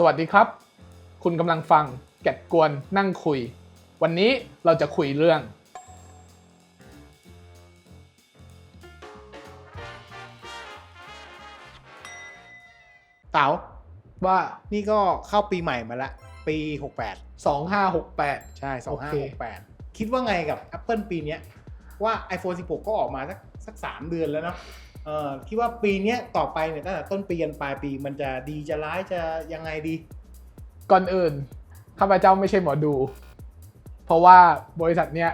สวัสดีครับ คุณกำลังฟังแกะกวนนั่งคุย วันนี้เราจะคุยเรื่อง เต๋าว่า นี่ก็เข้าปีใหม่มาละ ปี68 2568 ใช่ โอเค 2568 คิดว่าไงกับ Apple ปีเนี้ยว่า iPhone 16 ก็ออกมาสักสักสามเดือนแล้วเนาะเออ คิดว่าปีเนี้ยต่อไปเนี่ยตั้งแต่ต้นปียันปลายปีมันจะดีจะร้ายจะยังไงดี ก่อนอื่นข้าพเจ้าไม่ใช่หมอดู เพราะว่าบริษัทเนี้ย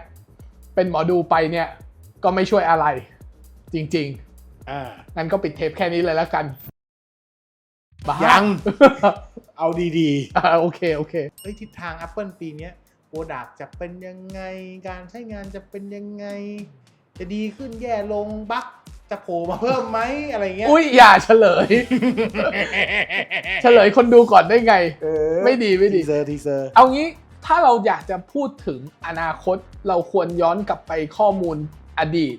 เป็นหมอดูไปเนี่ยก็ไม่ช่วยอะไร จริงอ่าๆงั้นก็ปิดเทปแค่นี้เลยแล้วกันบ้ายัง เอาดีอ่าโอเคโอเคๆเอ้ยทิศทาง Apple ปีเนี้ยโปรดักจะเป็นยังไง การใช้งานจะเป็นยังไง จะดีขึ้นแย่ลงบั๊ก จะโผล่มาเพิ่มไหมอะไรเงี้ยอุ้ยอย่าเฉลย เฉลยคนดูก่อนได้ไง เออไม่ดีไม่ดี ทีเซอร์ทีเซอร์เอางี้ถ้าเราอยากจะพูดถึงอนาคตเราควรย้อนกลับไปข้อมูลอดีต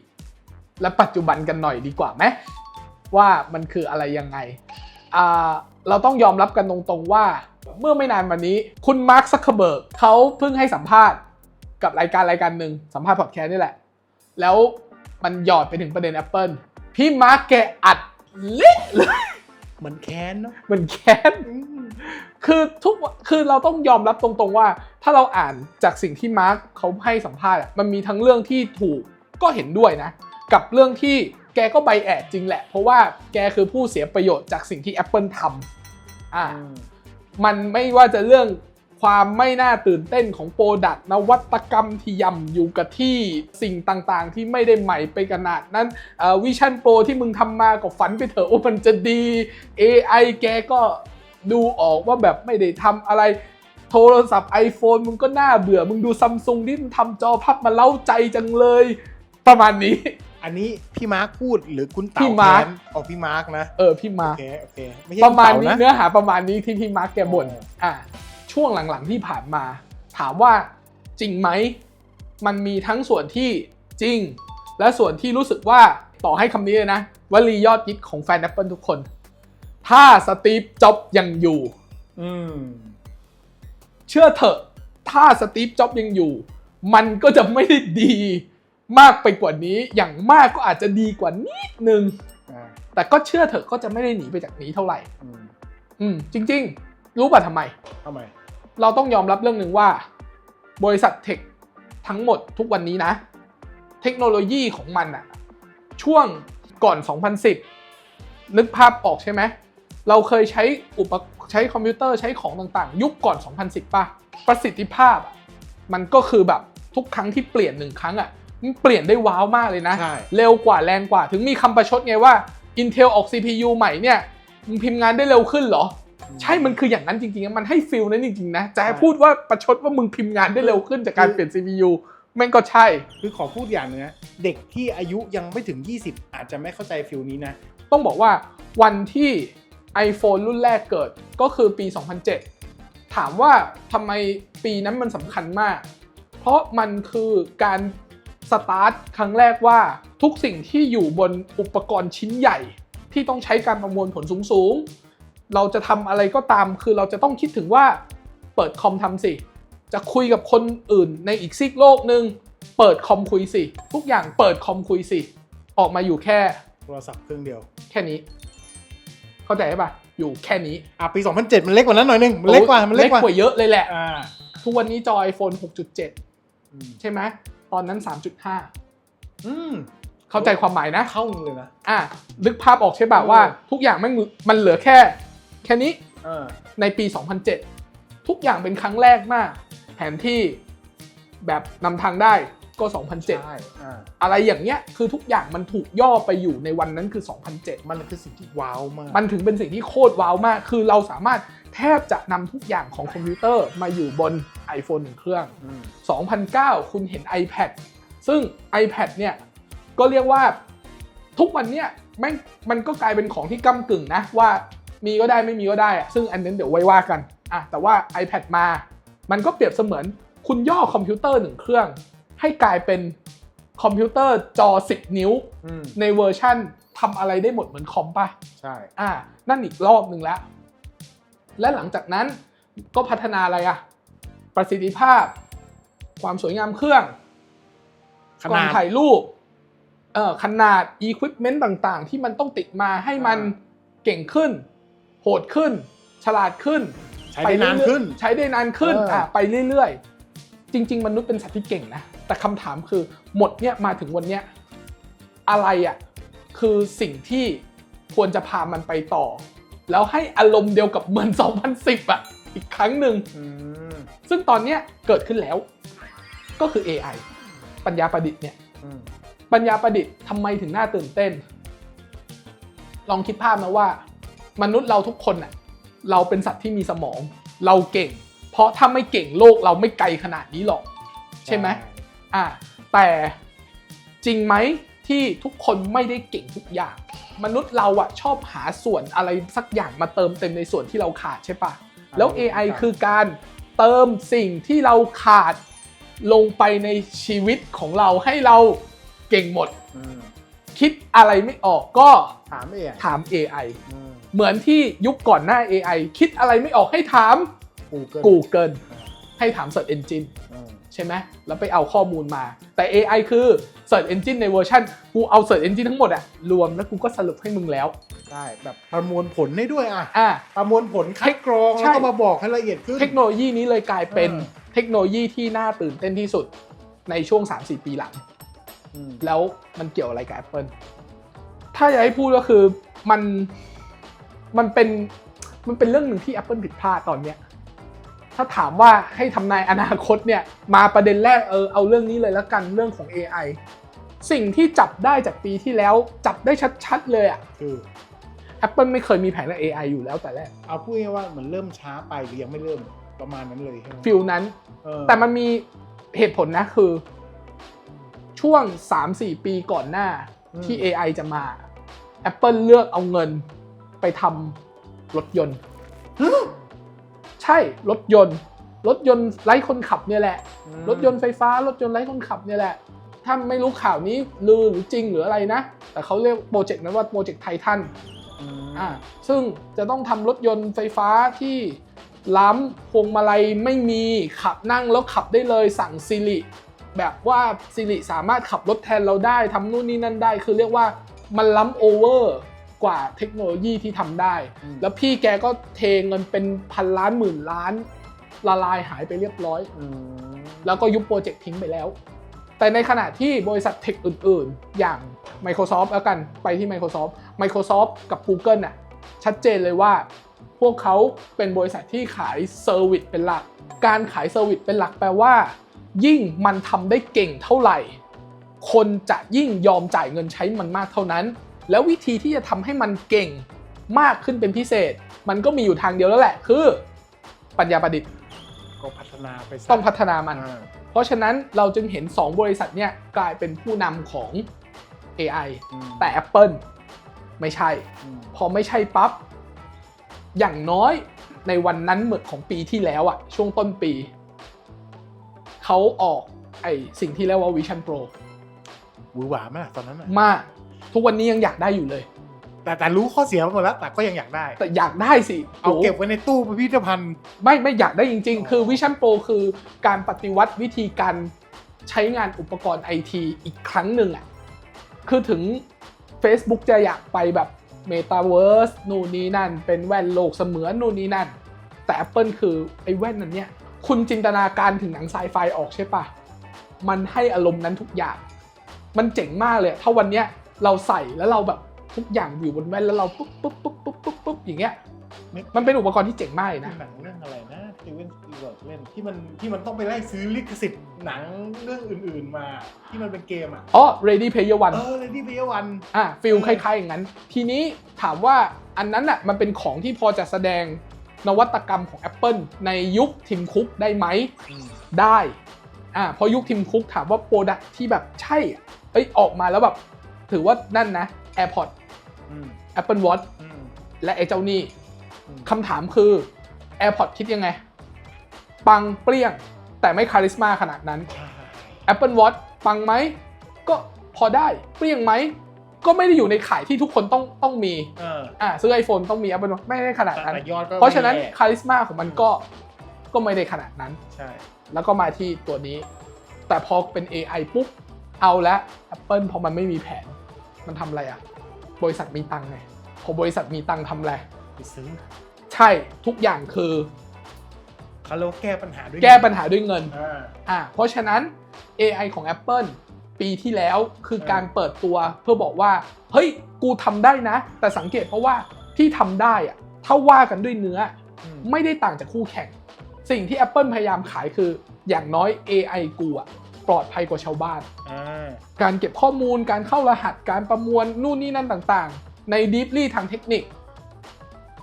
และปัจจุบันกันหน่อยดีกว่าไหมว่ามันคืออะไรยังไงอ่าเราต้องยอมรับกันตรงๆว่า เมื่อไม่นานมานี้คุณมาร์คซักเคเบิร์กเขาเพิ่งให้สัมภาษณ์กับรายการรายการหนึ่งสัมภาษณ์พอดแคสต์นี่แหละ แล้ว มันหยอดไปถึงประเด็น Apple พี่มาร์คแกอัดเละเลยเหมือนแค้นเนาะเหมือนแค้นอืมคือทุกคือเราต้องยอมรับตรงๆว่า ถ้าเราอ่านจากสิ่งที่มาร์คเขาให้สัมภาษณ์อะมันมีทั้งเรื่องที่ถูกก็เห็นด้วยนะ กับเรื่องที่แกก็ใบแอดจริงแหละ เพราะว่าแกคือผู้เสียประโยชน์จากสิ่งที่ Apple ทำอ่ามันไม่ว่าจะเรื่อง ความไม่น่าตื่นเต้นของโปรดักต์นวัตกรรมที่ย่ำอยู่กับที่สิ่งต่างๆ ที่ไม่ได้ใหม่ไปขนาดนั้นวิชั่นโปรที่มึงทำมาก็ฝันไปเถอะว่ามันจะดี AI แกก็ดูออกว่าแบบไม่ได้ทำอะไรโทรศัพท์ iPhone มึงก็น่าเบื่อ มึงดูซัมซุงที่มันทำจอพับมาเล้าใจจังเลย ประมาณนี้ อันนี้พี่มาร์คพูดหรือคุณเต๋าพี่มาร์คแค้นออกพี่มาร์คนะ เออพี่มาโอเคโอเคไม่ใช่ประมาณคุณนี้เต๋านะเนื้อหาประมาณนี้ที่พี่มาร์กแกบ่นอ๋ออะ ช่วงหลังๆที่ผ่านมา ถามว่าจริงไหม มันมีทั้งส่วนที่จริง และส่วนที่รู้สึกว่าต่อให้คำนี้เลยนะวลียอดฮิตของแฟน Apple ทุกคน ถ้าสตีฟจ็อบยังอยู่อืมเชื่อเถอะ ถ้าสตีฟจ็อบยังอยู่ มันก็จะไม่ได้ดีมากไปกว่านี้ อย่างมากก็อาจจะดีกว่านิดนึงอ่าแต่ก็เชื่อเถอะก็จะไม่ได้หนีไปจากนี้เท่าไหร่ อืมอืมจริง ๆ รู้ป่ะทำไมทำไม เราต้องยอมรับเรื่องหนึ่งว่า บริษัทเทคทั้งหมดทุกวันนี้นะ เทคโนโลยีของมันอะช่วงก่อน 2010 นึกภาพออกใช่ไหม เราเคยใช้อุปใช้คอมพิวเตอร์ใช้ของต่างๆ ยุคก่อน 2010 ป่ะ ประสิทธิภาพอะมันก็คือแบบทุกครั้งที่เปลี่ยนหนึ่งครั้งอะมันเปลี่ยนได้ว้าวมากเลยนะใช่เร็วกว่าแรงกว่า ถึงมีคำประชดไงว่า Intel ออก CPU ใหม่เนี่ยมึงพิมพ์งานได้เร็วขึ้นเหรอ ใช่มันคืออย่างนั้นจริงๆ มันให้ฟิลนั้นจริงๆนะจะให้พูดว่าประชดว่ามึงพิมพ์งานได้เร็วขึ้นจากการเปลี่ยน CPU แม่งก็ใช่ คือขอพูดอย่างหนึงนะ เด็กที่อายุยังไม่ถึง 20 อาจจะไม่เข้าใจฟิลนี้นะ ต้องบอกว่าวันที่ iPhone รุ่นแรกเกิดก็คือปี 2007 ถามว่าทำไมปีนั้นมันสำคัญมาก เพราะมันคือการสตาร์ทครั้งแรกว่าทุกสิ่งที่อยู่บนอุปกรณ์ชิ้นใหญ่ ที่ต้องใช้การประมวลผลสูงๆ เราจะทำอะไรก็ตาม คือเราจะต้องคิดถึงว่าเปิดคอมทำสิ จะคุยกับคนอื่นในอีกซีกโลกหนึ่งเปิดคอมคุยสิ ทุกอย่างเปิดคอมคุยสิ ออกมาอยู่แค่โทรศัพท์เครื่องเดียว แค่นี้ เข้าใจปะอยู่แค่นี้อะปี 2007 มันเล็กกว่านั้นหน่อยนึง มันเล็กกว่า มันเล็กกว่าเยอะเลยแหละอ่าทุกวันนี้จอ iPhone 6.7อืมใช่ไหมตอนนั้น 3.5 อืมเข้าใจความหมายนะ เข้าเลยนะ อะนึกภาพออกใช่ปะเออว่า ทุกอย่างมันมันเหลือแค่ แค่นี้เออในปี 2007 ทุกอย่างเป็นครั้งแรกมาก แผนที่แบบนำทางได้ก็ใช่2007อ่าอะไรอย่างเงี้ยคือทุกอย่างมันถูกย่อไปอยู่ในวันนั้นคือ 2007 มันคือสิ่งที่ว้าวมากมันถึงเป็นสิ่งที่โคตรว้าวมาก คือเราสามารถแทบจะนำทุกอย่างของคอมพิวเตอร์มาอยู่บน iPhone หนึ่งเครื่อง อืม2009 คุณเห็น iPad ซึ่ง iPad เนี่ยก็เรียกว่าทุกวันเนี่ยแม่งมันก็กลายเป็นของที่ก้ากึ่งนะว่า มีก็ได้ไม่มีก็ได้อะซึ่งอันนั้นเดี๋ยวไว้ว่ากันอะแต่ว่า iPad มา มันก็เปรียบเสมือนคุณย่อคอมพิวเตอร์หนึ่งเครื่อง ให้กลายเป็นคอมพิวเตอร์จอ 10 นิ้วอืมในเวอร์ชั่นทำอะไรได้หมดเหมือนคอมป่ะ ใช่ อ่า นั่นอีกรอบหนึ่งแล้ว และหลังจากนั้นก็พัฒนาอะไรอะประสิทธิภาพ ความสวยงามเครื่องขกล้อนาดงถ่ายรูปเอ่อขนาด equipment ต่างๆ ที่มันต้องติดมาให้มันอ่เก่งขึ้น โหดขึ้น ฉลาดขึ้น ใช้ได้นานขึ้น ใช้ได้นานขึ้นเอออ่อะไปเรื่อยๆ จริง ๆ มนุษย์เป็นสัตว์ที่เก่งนะ แต่คำถามคือหมดเนี่ยมาถึงวันเนี้ยอะไรอะคือสิ่งที่ควรจะพามันไปต่อ แล้วให้อารมณ์เดียวกับเหมือน 2010 อะ อีกครั้งหนึ่งอืมซึ่งตอนเนี้ยเกิดขึ้นแล้ว ก็คือ AI ปัญญาประดิษฐ์เนี่ยอืมปัญญาประดิษฐ์ทำไมถึงน่าตื่นเต้น ลองคิดภาพนะว่า มนุษย์เราทุกคนน่ะเราเป็นสัตว์ที่มีสมอง เราเก่ง เพราะถ้าไม่เก่งโลกเราไม่ไกลขนาดนี้หรอก ใช่ไหมอะแต่จริงไหมที่ทุกคนไม่ได้เก่งทุกอย่าง มนุษย์เราอะชอบหาส่วนอะไรสักอย่างมาเติมเต็มในส่วนที่เราขาดใช่ปะแล้ว AI คือการเติมสิ่งที่เราขาดลงไปในชีวิตของเราให้เราเก่งหมดอืมคิดอะไรไม่ออกก็ถามเองถาม AI อืม เหมือนที่ยุคก่อนหน้า AI คิดอะไรไม่ออกให้ถาม Google Google ให้ถาม Search Engine อืมใช่ไหมแล้วไปเอาข้อมูลมา แต่ AI คือ Search Engine ในเวอร์ชันกูเอา Search Engine ทั้งหมดอะรวมแล้วกูก็สรุปให้มึงแล้ว ได้แบบประมวลผลได้ด้วยอะอะ ประมวลผลคัดกรองใช่ แล้วก็มาบอกให้ละเอียดขึ้น เทคโนโลยีนี้เลยกลายเป็นเออ เทคโนโลยีที่น่าตื่นเต้นที่สุดในช่วง 3-4 ปีหลัง อืมแล้วมันเกี่ยวอะไรกับ Apple ถ้าอยากให้พูดก็คือมัน มันเป็นมันเป็นเรื่องหนึ่งที่ Apple ผิดพลาดตอนเนี้ยถ้าถามว่าให้ทำนายอนาคตเนี่ย มาประเด็นแรกเออเอาเรื่องนี้เลยแล้วกันเรื่องของ AI สิ่งที่จับได้จากปีที่แล้วจับได้ชัดๆเลยอะคือ Apple ไม่เคยมีแผนเรื่อง AI อยู่แล้วแต่แรกเอาพูดง่ายๆว่าเหมือนเริ่มช้าไปหรือยังไม่เริ่มประมาณนั้นเลยใช่ไหมฟิลนั้น เออแต่มันมีเหตุผลนะคือ ช่วง 3-4 ปีก่อนหน้าที่ AI จะมา Apple เลือกเอาเงิน ไปทำรถยนต์ ใช่รถยนต์ รถยนต์ไร้คนขับเนี่ยแหละอืมรถยนต์ไฟฟ้ารถยนต์ไร้คนขับเนี่ยแหละ ถ้าไม่รู้ข่าวนี้ลือหรือจริงหรืออะไรนะ แต่เขาเรียกโปรเจกต์นั้นว่าโปรเจกต์ไททันอืมอ่าซึ่งจะต้องทำรถยนต์ไฟฟ้าที่ล้ำพวงมาลัยไม่มีขับนั่งแล้วขับได้เลยสั่งซิริแบบว่าซิริสามารถขับรถแทนเราได้ทำนู่นนี่นั่นได้ คือเรียกว่ามันล้ำโอเวอร์ กว่าเทคโนโลยีที่ทำได้อืมแล้วพี่แกก็เทเงินเป็นพันล้านหมื่นล้าน ละลายหายไปเรียบร้อยอืมแล้วก็ยุบโปรเจกต์ทิ้งไปแล้ว แต่ในขณะที่บริษัทเทคอื่น ๆ อย่าง Microsoft แล้วกันไปที่ Microsoft Microsoft กับ Google น่ะชัดเจนเลยว่าพวกเขาเป็นบริษัทที่ขายเซอร์วิสเป็นหลัก การขายเซอร์วิสเป็นหลักแปลว่า ยิ่งมันทำได้เก่งเท่าไหร่ คนจะยิ่งยอมจ่ายเงินใช้มันมากเท่านั้น แล้ววิธีที่จะทำให้มันเก่งมากขึ้นเป็นพิเศษ มันก็มีอยู่ทางเดียวแล้วแหละ คือ ปัญญาประดิษฐ์ก็พัฒนาไปซะต้องพัฒนามันอ่าเพราะฉะนั้นเราจึงเห็น 2 บริษัทเนี่ยกลายเป็นผู้นำของ AI อืมแต่ Apple ไม่ใช่อืมพอไม่ใช่ปั๊บอย่างน้อยในวันนั้นเหมือนของปีที่แล้วอะช่วงต้นปี เขาออกไอสิ่งที่เรียกว่า Vision Pro หวือหวาไหมล่ะตอนนั้นน่ะมาก ทุกวันนี้ยังอยากได้อยู่เลย แต่แต่รู้ข้อเสียหมดแล้วแต่ก็ยังอยากได้ แต่อยากได้สิเอาโหเก็บไว้ในตู้พิพิธภัณฑ์ ไม่ไม่อยากได้จริง ๆ คือ Vision Pro คือการปฏิวัติวิธีการใช้งานอุปกรณ์ไอทีอีกครั้งหนึ่งอะคือถึง Facebook จะอยากไปแบบ Metaverse นู่นนี่นั่น เป็นแว่นโลกเสมือนนู่นนี่นั่น แต่ Apple คือไอ้แว่นนั้นเนี่ย คุณจินตนาการถึงหนังไซไฟออกใช่ปะมันให้อารมณ์นั้นทุกอย่าง มันเจ๋งมากเลย ถ้าวันเนี้ย เราใส่แล้วเราแบบทุกอย่างอยู่บนแว่นแล้วเราปุ๊บปุ๊บปุ๊บปุ๊บปุ๊บปุ๊บอย่างเงี้ยไม่มันเป็นอุปกรณ์ที่เจ๋งมากเลยหนะนังเรื่องอะไรนะสตีเวนสปีลเบิร์กเล่นที่มันที่มันต้องไปไล่ซื้อลิขสิทธิ์หนังเรื่องอื่น ๆ มาที่มันเป็นเกมอะอ๋อ Ready Player One เออเลยที่พีวันอะฟิลคล้ายๆอย่างนั้น ทีนี้ถามว่าอันนั้นอะมันเป็นของที่พอจะแสดงนวัตกรรมของ Apple ในยุคทิมคุกได้ไหมได้อะเพอยุคทิมคุกถามว่าโปรดักที่แบบใช่อะเอ้ยออกมาแล้วแบบ ถือว่านั่นนะ AirPods อืม Apple Watch อืมและไอ้เจ้านี่อืมคำถามคือ AirPods คิดยังไง ปังเปรี้ยง แต่ไม่คาริสมาขนาดนั้นใช่ Apple Watch ปังไหม ก็พอได้เปรี้ยงไหม ก็ไม่ได้อยู่ในข่ายที่ทุกคนต้องต้องมีเอออ่าซื้อ iPhone ต้องมี Apple Watch ไม่ได้ขนาดแต่นั้นแต่ยอดก็เพราะฉะนั้นไม่แย่คาริสมาของมันก็ก็ไม่ได้ขนาดนั้นใช่แล้วก็มาที่ตัวนี้ แต่พอเป็น AI ปุ๊บเอาละ Apple พอมันไม่มีแผน มันทำอะไรอะบริษัทมีตังค์ไงพอบริษัทมีตังค์ทำอะไรไปซื้อใช่ทุกอย่างคือ เขาเรียกว่าแก้ปัญหาด้วยแก้ปัญหาด้วยเงินอ่า อ่าเพราะฉะนั้น AI ของ Apple ปีที่แล้วคือการเปิดตัวเพื่อบอกว่า เฮ้ย กูทำได้นะ แต่สังเกตเพราะว่าที่ทำได้อะถ้าว่ากันด้วยเนื้ออืมไม่ได้ต่างจากคู่แข่ง สิ่งที่ Apple พยายามขายคืออย่างน้อย AI กูอะ ปลอดภัยกว่าชาวบ้านอ่าการเก็บข้อมูลการเข้ารหัสการประมวลนู่นนี่นั่นต่างๆ ใน Deeply ทางเทคนิค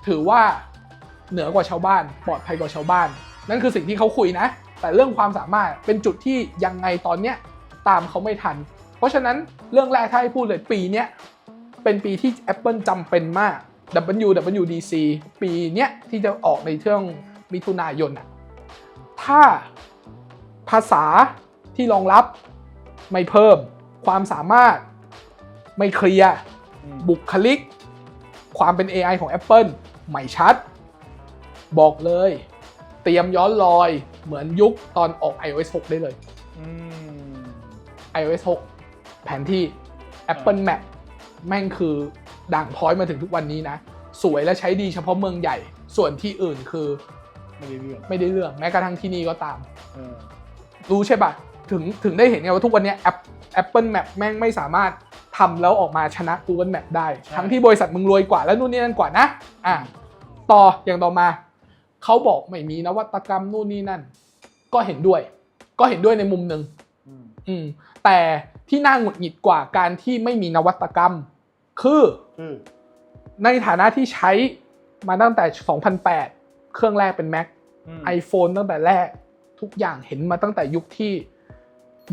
ถือว่าเหนือกว่าชาวบ้าน ปลอดภัยกว่าชาวบ้าน นั่นคือสิ่งที่เขาคุยนะ แต่เรื่องความสามารถเป็นจุดที่ยังไงตอนเนี้ยตามเขาไม่ทัน เพราะฉะนั้นเรื่องแรกถ้าให้พูดเลยปีเนี้ยเป็นปีที่ Apple จำเป็นมาก WWDC ปีเนี้ยที่จะออกในช่วงมิถุนายนอะถ้าภาษา ที่รองรับไม่เพิ่ม ความสามารถไม่เคลียร์อืมบุคลิก ความเป็น AI ของ Apple ไม่ชัด บอกเลย เตรียมย้อนรอยเหมือนยุคตอนออก iOS 6 ได้เลยอืม iOS 6 แผนที่ Apple Map แม่งคือด่างพร้อยมาถึงทุกวันนี้นะ สวยและใช้ดีเฉพาะเมืองใหญ่ ส่วนที่อื่นคือ ไม่ได้เรื่องไม่ได้เรื่อง แม้กระทั่งที่นี่ก็ตามเออรู้ใช่ปะ ถึงถึงได้เห็นไงว่าทุกวันเนี้ย App- Apple Map แม่งไม่สามารถทำแล้วออกมาชนะ Google Map ได้ ทั้งที่บริษัทมึงรวยกว่าแล้วนู่นนี่นั่นกว่านะอะต่ออย่างต่อมาเขาบอกไม่มีนวัตกรรมนู่นนี่นั่น ก็เห็นด้วย ก็เห็นด้วยในมุมหนึ่งอืมอืมแต่ที่น่าหงุดหงิดกว่าการที่ไม่มีนวัตกรรมคือคือในฐานะที่ใช้มาตั้งแต่ 2008 เครื่องแรกเป็น Mac อืม iPhone ตั้งแต่แรก ทุกอย่างเห็นมาตั้งแต่ยุคที่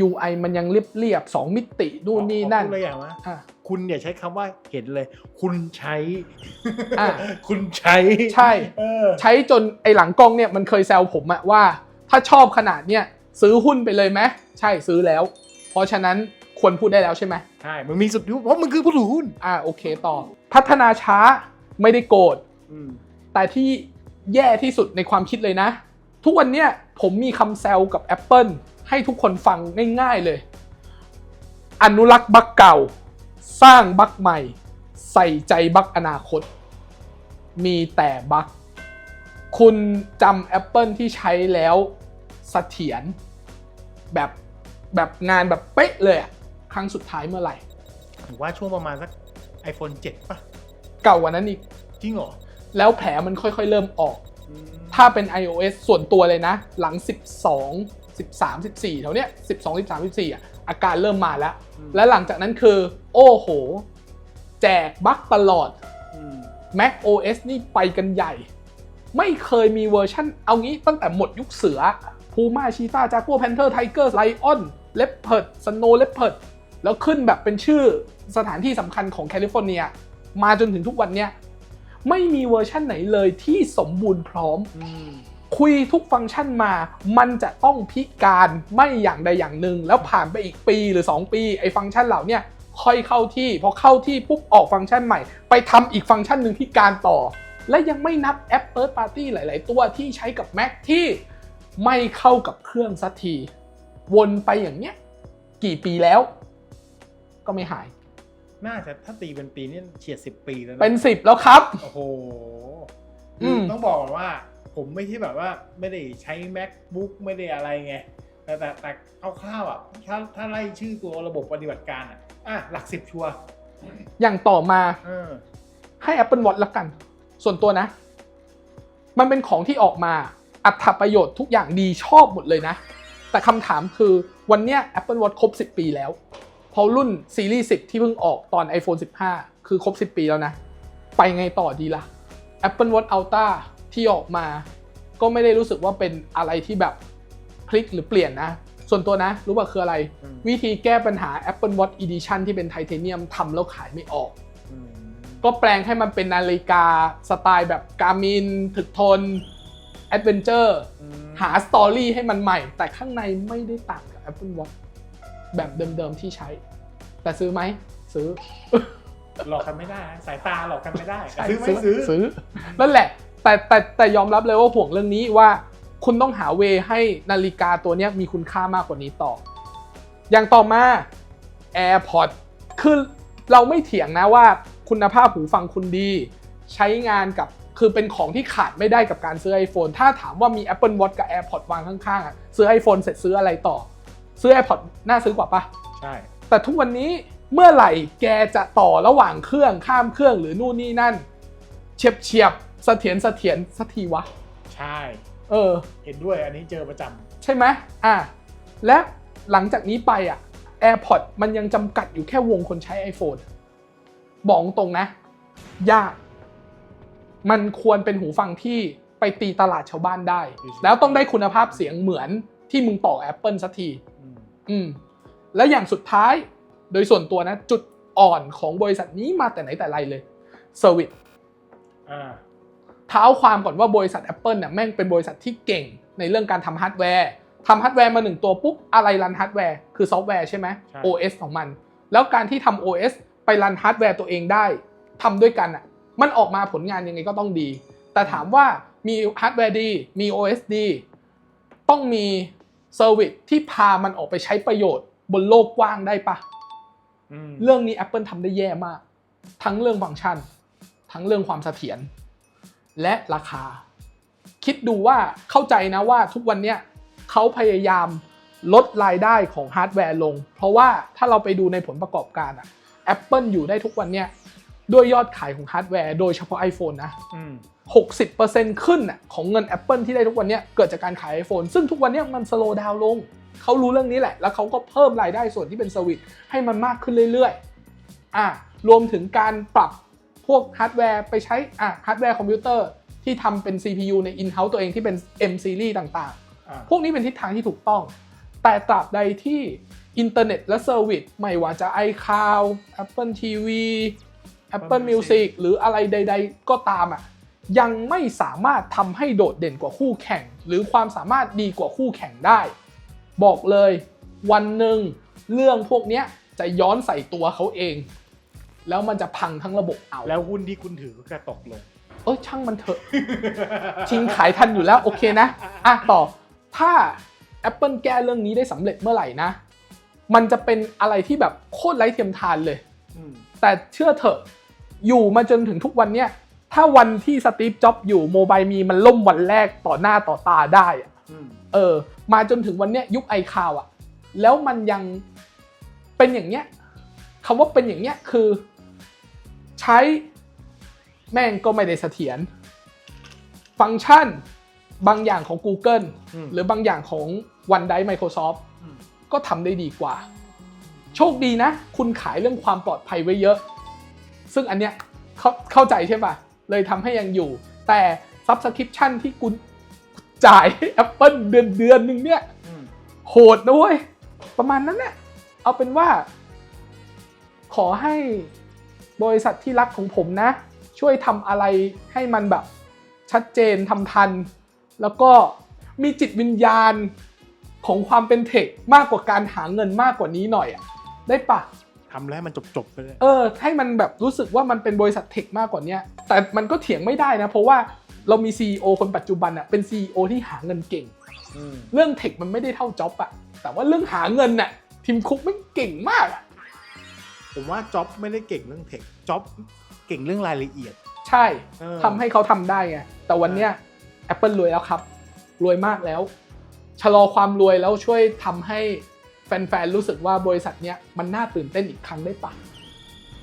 UI มันยังเรียบเรียบๆสองมิตินู่นนี่นั่นขอพูดเลยอย่างว่าอะคุณอย่าใช้คำว่าเห็นเลย คุณใช้อะคุณใช้ใช่เออใช้จนไอหลังกล้องเนี่ยมันเคยแซวผมอะว่า ถ้าชอบขนาดเนี่ยซื้อหุ้นไปเลยไหมใช่ซื้อแล้ว เพราะฉะนั้นควรพูดได้แล้วใช่ไหมใช่มันมีสุดยุเพราะมันคือผู้ถือหุ้นอ่าโอเคต่อ พัฒนาช้าไม่ได้โกรธอืมแต่ที่แย่ที่สุดในความคิดเลยนะ ทุกวันเนี้ยผมมีคำแซวกับ Apple ให้ทุกคนฟังง่ายๆเลย อนุรักษ์บักเก่า สร้างบักใหม่ ใส่ใจบักอนาคต มีแต่บักคุณจำ Apple ที่ใช้แล้วเสถียรแบบแบบงานแบบเป๊ะเลยอะครั้งสุดท้ายเมื่อไหร่ถือว่าช่วงประมาณสัก iPhone 7ป่ะ เก่ากว่านั้นอีก จริงเหรอ แล้วแผลมันค่อยๆเริ่มออกอืมถ้าเป็น iOS ส่วนตัวเลยนะ หลัง 12 13 14แถวเนี้ย12 13 14อะอาการเริ่มมาแล้ว และหลังจากนั้นคือ โอ้โห แจกบั๊กตลอดอืม Mac OS นี่ไปกันใหญ่ ไม่เคยมีเวอร์ชันเอางี้ตั้งแต่หมดยุคเสือพูม่าชีตาจากัวแพนเทอร์ไทเกอร์ไลออนเลปเพิร์ดสโนเลปเพิร์ดแล้วขึ้นแบบเป็นชื่อสถานที่สำคัญของแคลิฟอร์เนีย มาจนถึงทุกวันเนี้ยไม่มีเวอร์ชันไหนเลยที่สมบูรณ์พร้อมอืม คุยทุกฟังก์ชันมา มันจะต้องพิการไม่อย่างใดอย่างหนึ่ง แล้วผ่านไปอีกปีหรือ 2 ปีไอ้ฟังก์ชันเหล่าเนี้ยค่อยเข้าที่ พอเข้าที่ปุ๊บออกฟังก์ชันใหม่ ไปทำอีกฟังก์ชันหนึ่งพิการต่อ และยังไม่นับแอป Third Party หลาย ๆ ตัวที่ใช้กับ Mac ที่ไม่เข้ากับเครื่องสักที วนไปอย่างเนี้ยกี่ปีแล้ว ก็ไม่หาย น่าจะถ้าตีเป็นปีนี่เฉียดสิบปีแล้วนะเป็น10แล้วครับ โอ้โหอืคือมต้องบอกก่อนว่า ผมไม่ใช่แบบว่าไม่ได้ใช้ macbook ไม่ได้อะไรไง แต่แต่แต่คร่าวๆอะถ้าถ้าไล่ชื่อตัวระบบปฏิบัติการอะอะหลักสิบชัวร์อย่างต่อมาเออให้ Apple Watch ละกัน ส่วนตัวนะ มันเป็นของที่ออกมาอัตประโยชน์ทุกอย่างดีชอบหมดเลยนะ แต่คำถามคือวันเนี้ย Apple Watch ครบ 10 ปีแล้ว พอรุ่นซีรีส์10 ที่เพิ่งออกตอน iPhone 15 คือครบ 10 ปีแล้วนะ ไปไงต่อดีล่ะ Apple Watch Ultra ที่ออกมา ก็ไม่ได้รู้สึกว่าเป็นอะไรที่แบบพลิกหรือเปลี่ยนนะ ส่วนตัวนะ รู้ป่ะคืออะไรอืมวิธีแก้ปัญหา Apple Watch Edition ที่เป็นไทเทเนียมทำแล้วขายไม่ออกอืมก็แปลงให้มันเป็นนาฬิกาสไตล์แบบการมินถึกทนแอดเวนเจอร์อืมหาสตอรี่ให้มันใหม่ แต่ข้างในไม่ได้ต่างกับ Apple Watch แบบเดิมๆที่ใช้ แต่ซื้อไหม ซื้อ หลอกกันไม่ได้นะสายตาหลอกกันไม่ได้ใช่ซื้อไม่ซื้อ ซื้อ นั่นแหละ แต่แต่แต่ยอมรับเลยว่าห่วงเรื่องนี้ว่าคุณต้องหาเวย์ให้นาฬิกาตัวเนี้ยมีคุณค่ามากกว่านี้ต่อ อย่างต่อมา AirPods คือเราไม่เถียงนะว่าคุณภาพหูฟังคุณดี ใช้งานกับคือเป็นของที่ขาดไม่ได้กับการซื้อ iPhone ถ้าถามว่ามี Apple Watch กับ AirPods วางข้างๆอะซื้อ iPhone เสร็จซื้ออะไรต่อ ซื้อ AirPods น่าซื้อกว่าปะใช่ แต่ทุกวันนี้เมื่อไหร่แกจะต่อระหว่างเครื่องข้ามเครื่องหรือนู่นนี่นั่น เฉียบเฉียบๆ เสถียรเสถียรสักทีวะ ใช่ เออ เห็นด้วยอันนี้เจอประจใช่ไหมอะ และหลังจากนี้ไปอะ AirPods มันยังจำกัดอยู่แค่วงคนใช้ iPhone บอกตรงนะ ยาก มันควรเป็นหูฟังที่ไปตีตลาดชาวบ้านได้ แล้วต้องได้คุณภาพเสียงเหมือนที่มึงต่อ Apple สักทีำอืมอืม และอย่างสุดท้ายโดยส่วนตัวนะ จุดอ่อนของบริษัทนี้มาแต่ไหนแต่ไรเลยเซอร์วิสอ่า เท้าความก่อนว่าบริษัท Apple เนี่ยแม่งเป็นบริษัทที่เก่งในเรื่องการทำฮาร์ดแวร์ทำฮาร์ดแวร์มาหนึ่งตัวปุ๊บอะไรรันฮาร์ดแวร์คือซอฟต์แวร์ใช่ไหมใช่ OS ของมัน แล้วการที่ทำ OS ไปรันฮาร์ดแวร์ตัวเองได้ทำด้วยกันอะมันออกมาผลงานยังไงก็ต้องดี แต่ถามว่ามีฮาร์ดแวร์ดีมี OS ดีต้องมีเซอร์วิสที่พามันออกไปใช้ประโยชน์บนโลกกว้างได้ปะอืมเรื่องนี้ Apple ทำได้แย่มาก ทั้งเรื่องฟังก์ชัน ทั้งเรื่องความเสถียร และราคา คิดดูว่าเข้าใจนะว่าทุกวันเนี้ยเขาพยายามลดรายได้ของฮาร์ดแวร์ลง เพราะว่าถ้าเราไปดูในผลประกอบการอะ Apple อยู่ได้ทุกวันเนี้ยด้วยยอดขายของฮาร์ดแวร์โดยเฉพาะ iPhone นะอืม60%ขึ้นน่ะของเงิน Apple ที่ได้ทุกวันเนี้ยเกิดจากการขาย iPhone ซึ่งทุกวันเนี้ยมันสโลว์ดาวลง เขารู้เรื่องนี้แหละ แล้วเขาก็เพิ่มรายได้ส่วนที่เป็นเซอร์วิสให้มันมากขึ้นเรื่อยๆ อะรวมถึงการปรับ พวกฮาร์ดแวร์ไปใช้อะฮาร์ดแวร์คอมพิวเตอร์ที่ทำเป็น CPU ใน in-house ตัวเองที่เป็น M series ต่างๆอ่าพวกนี้เป็นทิศทางที่ถูกต้อง แต่ตราบใดที่อินเทอร์เน็ตและเซอร์วิสไม่ว่าจะ iCloud Apple TV Apple Music หรืออะไรใด ๆ ก็ตามอะยังไม่สามารถทำให้โดดเด่นกว่าคู่แข่ง หรือความสามารถดีกว่าคู่แข่งได้ บอกเลยวันหนึ่งเรื่องพวกเนี้ยจะย้อนใส่ตัวเขาเอง แล้วมันจะพังทั้งระบบเอาแล้วหุ้นที่คุณถือก็จะตกลง เอ้ยช่างมันเถอะทิ้งขายทันอยู่แล้วโอเคนะอะต่อถ้า Apple แก้เรื่องนี้ได้สำเร็จเมื่อไหร่นะ มันจะเป็นอะไรที่แบบโคตรไร้เทียมทานเลยอืมแต่เชื่อเถอะอยู่มาจนถึงทุกวันเนี้ยถ้าวันที่สตีฟจ็อบส์อยู่โมบายมีมันล่มวันแรกต่อหน้าต่อตาได้อะอืมเออ มาจนถึงวันเนี้ยยุคไอคาวอะแล้วมันยังเป็นอย่างเนี้ย คำว่าเป็นอย่างเนี้ยคือ ใช้แม่งก็ไม่ได้เสถียรฟังก์ชันบางอย่างของ Google อืมหรือบางอย่างของ OneDrive Microsoft อืมก็ทำได้ดีกว่า โชคดีนะ คุณขายเรื่องความปลอดภัยไว้เยอะ ซึ่งอันเนี้ยเข้าเข้าใจใช่ปะเลยทำให้ยังอยู่ แต่ Subscription ที่คุณจ่ายให้ Apple เดือนเดือนหนึ่งเนี่ยอืมโหดนะเว้ย ประมาณนั้นเนี่ยเอาเป็นว่า ขอให้บริษัทที่รักของผมนะ ช่วยทำอะไรให้มันแบบชัดเจนทำทัน แล้วก็มีจิตวิญญาณของความเป็นเทคมากกว่าการหาเงินมากกว่านี้หน่อยอะได้ปะทำแล้วให้มันจบๆไปเลยเออ ให้มันแบบรู้สึกว่ามันเป็นบริษัทเทคมากกว่าเนี้ยแต่มันก็เถียงไม่ได้นะ เพราะว่าเรามี CEO คนปัจจุบันอะเป็น CEO ที่หาเงินเก่งอืมเรื่องเทคมันไม่ได้เท่าจ็อบอะแต่ว่าเรื่องหาเงินน่ะทีมคุกไม่งเก่งมากอะ ผมว่าจ็อบไม่ได้เก่งเรื่องเทคจ็อบเก่งเรื่องรายละเอียด ใช่เออ ทำให้เขาทำได้ไงแต่วันเนี้ย Apple รวยแล้วครับ รวยมากแล้ว ชะลอความรวยแล้วช่วยทำให้แฟนๆ รู้สึกว่าบริษัทเนี้ยมันน่าตื่นเต้นอีกครั้งได้ปะ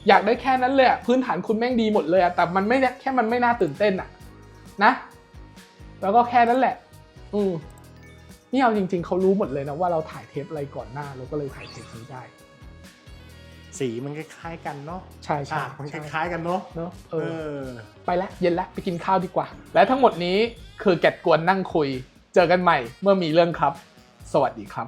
อยากได้แค่นั้นเลยอะพื้นฐานคุณแม่งดีหมดเลยอะแต่มันไม่เนี่ยแค่มันไม่น่าตื่นเต้นอะนะ แล้วก็แค่นั้นแหละ อืมนี่เอาจริง ๆเขารู้หมดเลยนะว่าเราถ่ายเทปอะไรก่อนหน้าเราก็เลยถ่ายเทปนี้ได้ สีมันคล้ายๆกันเนาะใช่ใช่อะมันคใช่ล้ายๆกันเนาะเนอะเอเอออ ไปแล้วเย็นแล้วไปกินข้าวดีกว่า และทั้งหมดนี้คือแกดกวนนั่งคุย เจอกันใหม่เมื่อมีเรื่องครับ สวัสดีครับ